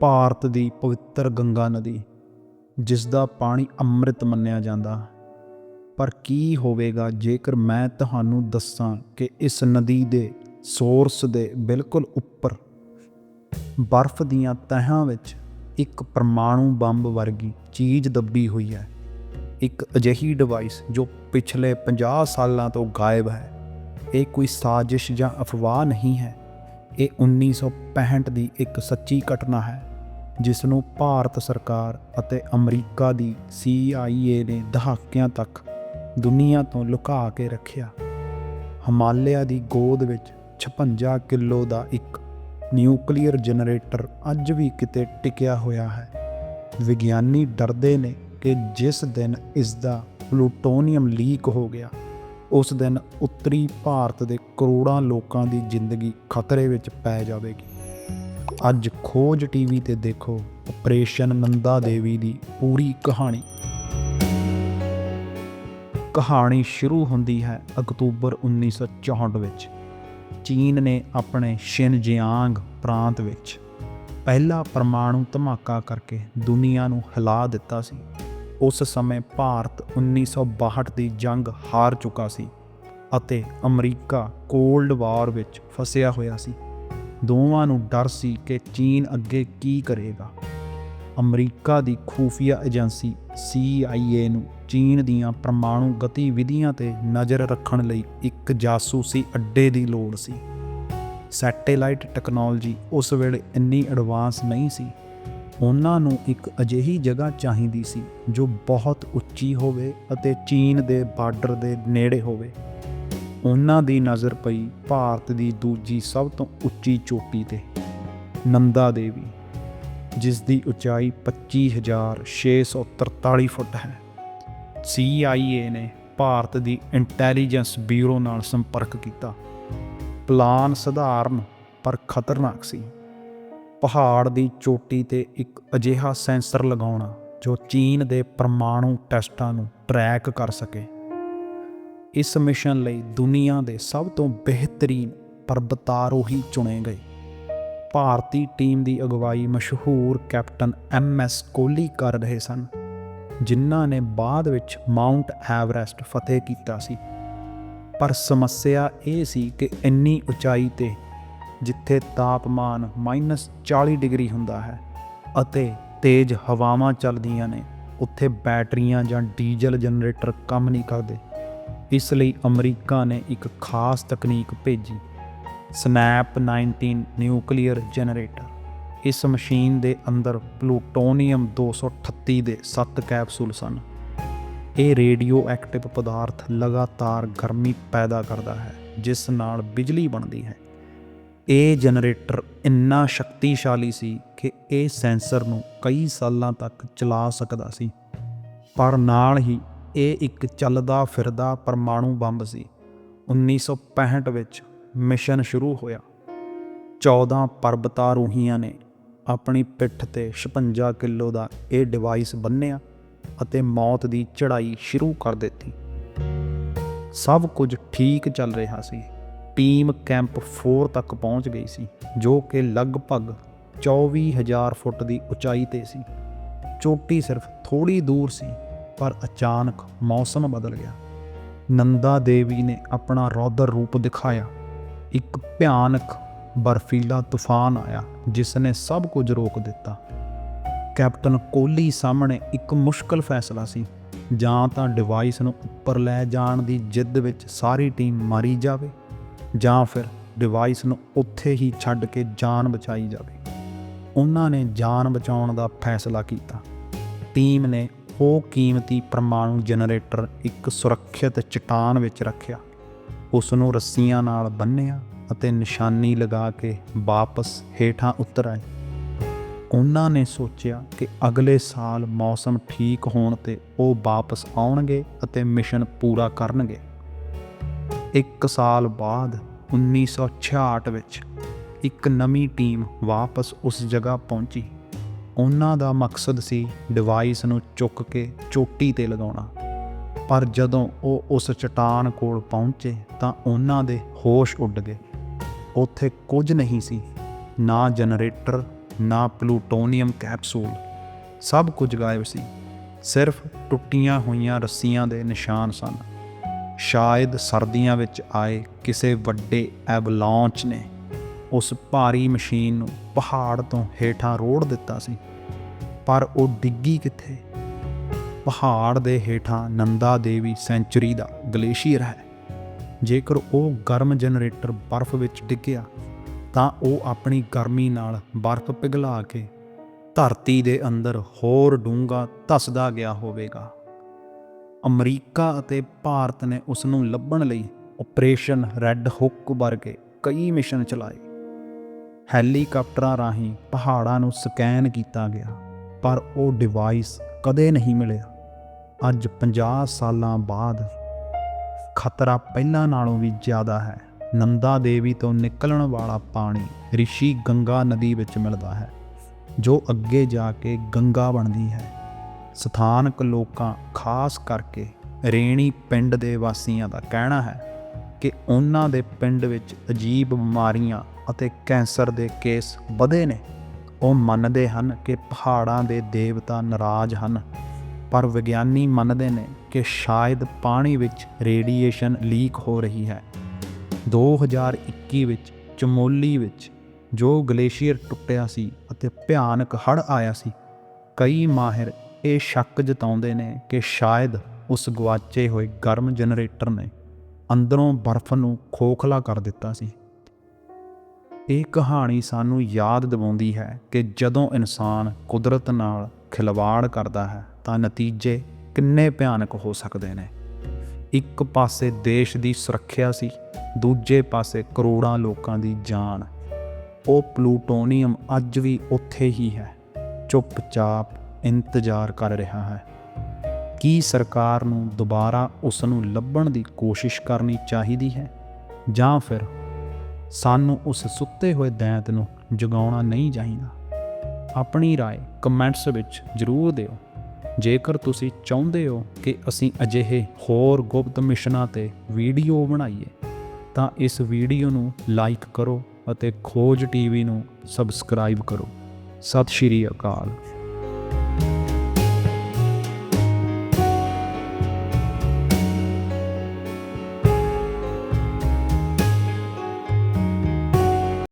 ਭਾਰਤ ਦੀ ਪਵਿੱਤਰ ਗੰਗਾ ਨਦੀ, ਜਿਸ ਦਾ ਪਾਣੀ ਅੰਮ੍ਰਿਤ ਮੰਨਿਆ ਜਾਂਦਾ। ਪਰ ਕੀ ਹੋਵੇਗਾ ਜੇਕਰ ਮੈਂ ਤੁਹਾਨੂੰ ਦੱਸਾਂ ਕਿ ਇਸ ਨਦੀ ਦੇ ਸੋਰਸ ਦੇ ਬਿਲਕੁਲ ਉੱਪਰ ਬਰਫ਼ ਦੀਆਂ ਤਹਾਂ ਵਿੱਚ ਇੱਕ ਪਰਮਾਣੂ ਬੰਬ ਵਰਗੀ ਚੀਜ਼ ਦੱਬੀ ਹੋਈ ਹੈ। ਇੱਕ ਅਜਿਹੀ ਡਿਵਾਈਸ ਜੋ ਪਿਛਲੇ 50 ਸਾਲਾਂ ਤੋਂ ਗਾਇਬ ਹੈ। ਇਹ ਕੋਈ ਸਾਜ਼ਿਸ਼ ਜਾਂ ਅਫਵਾਹ ਨਹੀਂ ਹੈ। ਇਹ 1965 ਦੀ ਇੱਕ ਸੱਚੀ ਘਟਨਾ ਹੈ। ਜਿਸ ਨੂੰ ਭਾਰਤ ਸਰਕਾਰ ਅਤੇ ਅਮਰੀਕਾ ਦੀ CIA ਨੇ ਦਹਾਕਿਆਂ ਤੱਕ ਦੁਨੀਆ ਤੋਂ ਲੁਕਾ ਕੇ ਰੱਖਿਆ। ਹਿਮਾਲਿਆ ਦੀ ਗੋਦ ਵਿੱਚ 56 ਕਿਲੋ ਦਾ ਇੱਕ ਨਿਊਕਲੀਅਰ ਜਨਰੇਟਰ ਅੱਜ ਵੀ ਕਿਤੇ ਟਿਕਿਆ ਹੋਇਆ ਹੈ। ਵਿਗਿਆਨੀ ਡਰਦੇ ਨੇ ਕਿ ਜਿਸ ਦਿਨ ਇਸ ਦਾ ਪਲੂਟੋਨੀਅਮ ਲੀਕ ਹੋ ਗਿਆ, ਉਸ ਦਿਨ ਉੱਤਰੀ ਭਾਰਤ ਦੇ ਕਰੋੜਾਂ ਲੋਕਾਂ ਦੀ ਜ਼ਿੰਦਗੀ ਖਤਰੇ ਵਿੱਚ ਪੈ ਜਾਵੇਗੀ। ਅੱਜ ਖੋਜ ਟੀਵੀ ਤੇ ਦੇਖੋ ਆਪਰੇਸ਼ਨ ਨੰਦਾ ਦੇਵੀ ਦੀ ਪੂਰੀ ਕਹਾਣੀ। ਕਹਾਣੀ ਸ਼ੁਰੂ ਹੁੰਦੀ ਹੈ ਅਕਤੂਬਰ 1964 ਵਿੱਚ। ਚੀਨ ਨੇ ਆਪਣੇ ਸ਼ਿਨਜਿਆਂਗ ਪ੍ਰਾਂਤ ਵਿੱਚ ਪਹਿਲਾ ਪਰਮਾਣੂ ਧਮਾਕਾ ਕਰਕੇ ਦੁਨੀਆ ਨੂੰ ਹਿਲਾ ਦਿੱਤਾ ਸੀ। ਉਸ ਸਮੇਂ ਭਾਰਤ 1962 ਦੀ ਜੰਗ ਹਾਰ ਚੁੱਕਾ ਸੀ ਅਤੇ ਅਮਰੀਕਾ ਕੋਲਡ ਵਾਰ ਵਿੱਚ ਫਸਿਆ ਹੋਇਆ ਸੀ। ਦੋਵਾਂ ਨੂੰ ਡਰ ਸੀ ਕਿ ਚੀਨ ਅੱਗੇ ਕੀ ਕਰੇਗਾ। ਅਮਰੀਕਾ ਦੀ ਖੂਫੀਆ ਏਜੰਸੀ CIA ਨੂੰ ਚੀਨ ਦੀਆਂ ਪਰਮਾਣੂ ਗਤੀਵਿਧੀਆਂ ਤੇ ਨਜ਼ਰ ਰੱਖਣ ਲਈ ਇੱਕ ਜਾਸੂਸੀ ਅੱਡੇ ਦੀ ਲੋੜ ਸੀ। ਸੈਟੇਲਾਈਟ ਟੈਕਨੋਲੋਜੀ ਉਸ ਵੇਲੇ ਇੰਨੀ ਐਡਵਾਂਸ ਨਹੀਂ ਸੀ। ਉਹਨਾਂ ਨੂੰ ਇੱਕ ਅਜਿਹੀ ਜਗ੍ਹਾ ਚਾਹੀਦੀ ਸੀ ਜੋ ਬਹੁਤ ਉੱਚੀ ਹੋਵੇ ਅਤੇ ਚੀਨ ਦੇ ਬਾਰਡਰ ਦੇ ਨੇੜੇ ਹੋਵੇ। ਉਹਨਾਂ ਦੀ ਨਜ਼ਰ ਪਈ ਭਾਰਤ ਦੀ ਦੂਜੀ ਸਭ ਤੋਂ ਉੱਚੀ ਚੋਟੀ ਤੇ, ਨੰਦਾ ਦੇਵੀ ਜਿਸ ਦੀ ਉਚਾਈ 25643 ਫੁੱਟ ਹੈ। CIA ਨੇ ਭਾਰਤ ਦੀ ਇੰਟੈਲੀਜੈਂਸ ਬਿਊਰੋ ਨਾਲ ਸੰਪਰਕ ਕੀਤਾ। ਪਲਾਨ ਸਧਾਰਨ ਪਰ ਖਤਰਨਾਕ ਸੀ। ਪਹਾੜ ਦੀ ਚੋਟੀ ਤੇ ਇੱਕ ਅਜਿਹਾ ਸੈਂਸਰ ਲਗਾਉਣਾ ਜੋ ਚੀਨ ਦੇ ਪਰਮਾਣੂ ਟੈਸਟਾਂ ਨੂੰ ਟਰੈਕ ਕਰ ਸਕੇ। ਇਸ ਮਿਸ਼ਨ ਲਈ ਦੁਨੀਆ ਦੇ ਸਭ ਤੋਂ ਬਿਹਤਰੀਨ ਪਰਬਤਾਰੋਹੀ ਚੁਣੇ ਗਏ। ਭਾਰਤੀ ਟੀਮ ਦੀ ਅਗਵਾਈ ਮਸ਼ਹੂਰ ਕੈਪਟਨ ਐਮ ਐਸ ਕੋਹਲੀ ਕਰ ਰਹੇ ਸਨ, ਜਿਨ੍ਹਾਂ ਨੇ ਬਾਅਦ ਵਿੱਚ ਮਾਉਂਟ ਐਵਰੈਸਟ ਫਤਿਹ ਕੀਤਾ ਸੀ। ਪਰ ਸਮੱਸਿਆ ਇਹ ਸੀ ਕਿ ਇੰਨੀ ਉਚਾਈ ਤੇ, ਜਿੱਥੇ ਤਾਪਮਾਨ -40 ਡਿਗਰੀ ਹੁੰਦਾ ਹੈ ਅਤੇ ਤੇਜ਼ ਹਵਾਵਾਂ ਚੱਲਦੀਆਂ ਨੇ, ਉੱਥੇ ਬੈਟਰੀਆਂ ਜਾਂ ਡੀਜ਼ਲ ਜਨਰੇਟਰ ਕੰਮ ਨਹੀਂ ਕਰਦੇ। ਇਸ ਲਈ ਅਮਰੀਕਾ ਨੇ ਇੱਕ ਖਾਸ ਤਕਨੀਕ ਭੇਜੀ, ਸਨੈਪ 19 ਨਿਊਕਲੀਅਰ ਜਨਰੇਟਰ। ਇਸ ਮਸ਼ੀਨ ਦੇ ਅੰਦਰ ਪਲੂਟੋਨੀਅਮ 238 ਦੇ 7 ਕੈਪਸੂਲ ਸਨ। ਇਹ ਰੇਡੀਓ ਐਕਟਿਵ ਪਦਾਰਥ ਲਗਾਤਾਰ ਗਰਮੀ ਪੈਦਾ ਕਰਦਾ ਹੈ, ਜਿਸ ਨਾਲ ਬਿਜਲੀ ਬਣਦੀ ਹੈ। ਇਹ ਜਨਰੇਟਰ ਇੰਨਾ ਸ਼ਕਤੀਸ਼ਾਲੀ ਸੀ ਕਿ ਇਹ ਸੈਂਸਰ ਨੂੰ ਕਈ ਸਾਲਾਂ ਤੱਕ ਚਲਾ ਸਕਦਾ ਸੀ। ਪਰ ਨਾਲ ਹੀ ਇਹ ਇੱਕ ਚੱਲਦਾ ਫਿਰਦਾ ਪਰਮਾਣੂ ਬੰਬ ਸੀ। 1965 ਵਿੱਚ ਮਿਸ਼ਨ ਸ਼ੁਰੂ ਹੋਇਆ। 14 ਪਰਬਤਾਰੋਹੀਆਂ ਨੇ ਆਪਣੀ ਪਿੱਠ ਤੇ 56 ਕਿਲੋ ਦਾ ਇਹ ਡਿਵਾਈਸ ਬੰਨਿਆ ਅਤੇ ਮੌਤ ਦੀ ਚੜ੍ਹਾਈ ਸ਼ੁਰੂ ਕਰ ਦਿੱਤੀ। ਸਭ ਕੁਝ ਠੀਕ ਚੱਲ ਰਿਹਾ ਸੀ। ਟੀਮ ਕੈਂਪ 4 ਤੱਕ ਪਹੁੰਚ ਗਈ ਸੀ, ਜੋ ਕਿ ਲਗਭਗ 24000 ਫੁੱਟ ਦੀ ਉਚਾਈ ਤੇ ਸੀ। ਚੋਟੀ ਸਿਰਫ ਥੋੜੀ ਦੂਰ ਸੀ। ਪਰ ਅਚਾਨਕ ਮੌਸਮ ਬਦਲ ਗਿਆ। ਨੰਦਾ ਦੇਵੀ ਨੇ ਆਪਣਾ ਰੌਦਰ ਰੂਪ ਦਿਖਾਇਆ। ਇੱਕ ਭਿਆਨਕ ਬਰਫੀਲਾ ਤੂਫਾਨ ਆਇਆ, ਜਿਸ ਨੇ ਸਭ ਕੁਝ ਰੋਕ ਦਿੱਤਾ। ਕੈਪਟਨ ਕੋਹਲੀ ਸਾਹਮਣੇ ਇੱਕ ਮੁਸ਼ਕਲ ਫੈਸਲਾ ਸੀ। ਜਾਂ ਤਾਂ ਡਿਵਾਈਸ ਨੂੰ ਉੱਪਰ ਲੈ ਜਾਣ ਦੀ ਜਿੱਦ ਵਿੱਚ ਸਾਰੀ ਟੀਮ ਮਾਰੀ ਜਾਵੇ, ਜਾਂ ਫਿਰ ਡਿਵਾਈਸ ਨੂੰ ਉੱਥੇ ਹੀ ਛੱਡ ਕੇ ਜਾਨ ਬਚਾਈ ਜਾਵੇ। ਉਹਨਾਂ ਨੇ ਜਾਨ ਬਚਾਉਣ ਦਾ ਫੈਸਲਾ ਕੀਤਾ। ਟੀਮ ਨੇ ਉਹ ਕੀਮਤੀ ਪਰਮਾਣੂ ਜਨਰੇਟਰ ਇੱਕ ਸੁਰੱਖਿਅਤ ਚਟਾਨ ਵਿੱਚ ਰੱਖਿਆ। ਉਸ ਨੂੰ ਰੱਸੀਆਂ ਨਾਲ ਬੰਨਿਆ ਅਤੇ ਨਿਸ਼ਾਨੀ ਲਗਾ ਕੇ ਵਾਪਸ ਹੇਠਾਂ ਉਤਰ ਆਏ ਉਹਨਾਂ ਨੇ ਸੋਚਿਆ ਕਿ ਅਗਲੇ ਸਾਲ ਮੌਸਮ ਠੀਕ ਹੋਣ ਤੇ ਉਹ ਵਾਪਸ ਆਉਣਗੇ ਅਤੇ ਮਿਸ਼ਨ ਪੂਰਾ ਕਰਨਗੇ। ਇੱਕ ਸਾਲ ਬਾਅਦ 1966 ਵਿੱਚ ਇੱਕ ਨਵੀਂ ਟੀਮ ਵਾਪਸ ਉਸ ਜਗ੍ਹਾ ਪਹੁੰਚੀ। ਉਹਨਾਂ ਦਾ ਮਕਸਦ ਸੀ ਡਿਵਾਈਸ ਨੂੰ ਚੁੱਕ ਕੇ ਚੋਟੀ ਤੇ ਲਗਾਉਣਾ। ਪਰ ਜਦੋਂ ਉਹ ਉਸ ਚਟਾਨ ਕੋਲ ਪਹੁੰਚੇ ਤਾਂ ਉਹਨਾਂ ਦੇ ਹੋਸ਼ ਉੱਡ ਗਏ। ਉੱਥੇ ਕੁਝ ਨਹੀਂ ਸੀ, ਨਾ ਜਨਰੇਟਰ, ਨਾ ਪਲੂਟੋਨੀਅਮ ਕੈਪਸੂਲ, ਸਭ ਕੁਝ ਗਾਇਬ ਸੀ। ਸਿਰਫ ਟੁੱਟੀਆਂ ਹੋਈਆਂ ਰੱਸੀਆਂ ਦੇ ਨਿਸ਼ਾਨ ਸਨ। ਸ਼ਾਇਦ ਸਰਦੀਆਂ ਵਿੱਚ ਆਏ ਕਿਸੇ ਵੱਡੇ ਐਵਲਾਂਚ ਨੇ ਉਸ ਭਾਰੀ ਮਸ਼ੀਨ ਨੂੰ ਪਹਾੜ ਤੋਂ ਹੇਠਾਂ ਰੋੜ ਦਿੱਤਾ ਸੀ। ਪਰ ਉਹ ਡਿੱਗੀ ਕਿੱਥੇ? ਪਹਾੜ ਦੇ ਹੇਠਾਂ ਨੰਦਾ ਦੇਵੀ ਸੈਂਚੁਰੀ ਦਾ ਗਲੇਸ਼ੀਅਰ ਹੈ। ਜੇਕਰ ਉਹ ਗਰਮ ਜਨਰੇਟਰ ਬਰਫ਼ ਵਿੱਚ ਡਿੱਗਿਆ, ਤਾਂ ਉਹ ਆਪਣੀ ਗਰਮੀ ਨਾਲ ਬਰਫ਼ ਪਿਘਲਾ ਕੇ ਧਰਤੀ ਦੇ ਅੰਦਰ ਹੋਰ ਡੂੰਘਾ ਧਸਦਾ ਗਿਆ ਹੋਵੇਗਾ। ਅਮਰੀਕਾ ਅਤੇ ਭਾਰਤ ਨੇ ਉਸ ਨੂੰ ਲੱਭਣ ਲਈ ਆਪਰੇਸ਼ਨ ਰੈੱਡ ਹੁੱਕ ਵਰਗੇ ਕਈ ਮਿਸ਼ਨ ਚਲਾਏ। ਹੈਲੀਕਾਪਟਰਾਂ ਰਾਹੀਂ ਪਹਾੜਾਂ ਨੂੰ ਸਕੈਨ ਕੀਤਾ ਗਿਆ, ਪਰ ਉਹ ਡਿਵਾਈਸ ਕਦੇ ਨਹੀਂ ਮਿਲਿਆ। ਅੱਜ 50 ਸਾਲਾਂ ਬਾਅਦ ਖਤਰਾ ਪਹਿਲਾਂ ਨਾਲੋਂ ਵੀ ਜ਼ਿਆਦਾ ਹੈ। ਨੰਦਾ ਦੇਵੀ ਤੋਂ ਨਿਕਲਣ ਵਾਲਾ ਪਾਣੀ ਰਿਸ਼ੀ ਗੰਗਾ ਨਦੀ ਵਿੱਚ ਮਿਲਦਾ ਹੈ, ਜੋ ਅੱਗੇ ਜਾ ਕੇ ਗੰਗਾ ਬਣਦੀ ਹੈ। ਸਥਾਨਕ ਲੋਕਾਂ, ਖਾਸ ਕਰਕੇ ਰੇਣੀ ਪਿੰਡ ਦੇ ਵਾਸੀਆਂ ਦਾ ਕਹਿਣਾ ਹੈ ਕਿ ਉਹਨਾਂ ਦੇ ਪਿੰਡ ਵਿੱਚ ਅਜੀਬ ਬਿਮਾਰੀਆਂ ਅਤੇ ਕੈਂਸਰ ਦੇ ਕੇਸ ਵਧੇ ਨੇ। ਉਹ ਮੰਨਦੇ ਹਨ ਕਿ ਪਹਾੜਾਂ ਦੇ ਦੇਵਤਾ ਨਾਰਾਜ਼ ਹਨ, ਪਰ ਵਿਗਿਆਨੀ ਮੰਨਦੇ ਨੇ ਕਿ ਸ਼ਾਇਦ ਪਾਣੀ ਵਿੱਚ ਰੇਡੀਏਸ਼ਨ ਲੀਕ ਹੋ ਰਹੀ ਹੈ। 2021 ਵਿੱਚ ਚਮੋਲੀ ਵਿੱਚ ਜੋ ਗਲੇਸ਼ੀਅਰ ਟੁੱਟਿਆ ਸੀ ਅਤੇ ਭਿਆਨਕ ਹੜ੍ਹ ਆਇਆ ਸੀ, ਕਈ ਮਾਹਿਰ ਇਹ ਸ਼ੱਕ ਜਤਾਉਂਦੇ ਨੇ ਕਿ ਸ਼ਾਇਦ ਉਸ ਗਵਾਚੇ ਹੋਏ ਗਰਮ ਜਨਰੇਟਰ ਨੇ ਅੰਦਰੋਂ ਬਰਫ਼ ਨੂੰ ਖੋਖਲਾ ਕਰ ਦਿੱਤਾ ਸੀ। ਇਹ ਕਹਾਣੀ ਸਾਨੂੰ ਯਾਦ ਦਿਵਾਉਂਦੀ ਹੈ ਕਿ ਜਦੋਂ ਇਨਸਾਨ ਕੁਦਰਤ ਨਾਲ ਖਿਲਵਾੜ ਕਰਦਾ ਹੈ, ਤਾਂ ਨਤੀਜੇ ਕਿੰਨੇ ਭਿਆਨਕ ਹੋ ਸਕਦੇ ਨੇ। ਇੱਕ ਪਾਸੇ ਦੇਸ਼ ਦੀ ਸੁਰੱਖਿਆ ਸੀ, ਦੂਜੇ ਪਾਸੇ ਕਰੋੜਾਂ ਲੋਕਾਂ ਦੀ ਜਾਨ। ਉਹ ਪਲੂਟੋਨੀਅਮ ਅੱਜ ਵੀ ਉੱਥੇ ਹੀ ਹੈ। ਚੁੱਪਚਾਪ ਇੰਤਜ਼ਾਰ ਕਰ ਰਿਹਾ ਹੈ। ਕੀ ਸਰਕਾਰ ਨੂੰ ਦੁਬਾਰਾ ਉਸ ਨੂੰ ਲੱਭਣ ਦੀ ਕੋਸ਼ਿਸ਼ ਕਰਨੀ ਚਾਹੀਦੀ ਹੈ ਜਾਂ ਫਿਰ ਸਾਨੂੰ ਉਸ ਸੁੱਤੇ ਹੋਏ ਦੈਂਤ ਨੂੰ ਜਗਾਉਣਾ ਨਹੀਂ ਚਾਹੀਦਾ ਆਪਣੀ رائے ਕਮੈਂਟਸ ਵਿੱਚ ਜ਼ਰੂਰ ਦਿਓ ਜੇਕਰ ਤੁਸੀਂ ਚਾਹੁੰਦੇ ਹੋ ਕਿ ਅਸੀਂ ਅਜਿਹੇ ਹੋਰ ਗੁਪਤ ਮਿਸ਼ਨਾਂ ਤੇ ਵੀਡੀਓ ਬਣਾਈਏ ਤਾਂ ਇਸ ਵੀਡੀਓ ਨੂੰ ਲਾਈਕ ਕਰੋ ਅਤੇ ਖੋਜ ਟੀਵੀ ਨੂੰ ਸਬਸਕ੍ਰਾਈਬ ਕਰੋ ਸਤਿ ਸ਼੍ਰੀ ਅਕਾਲ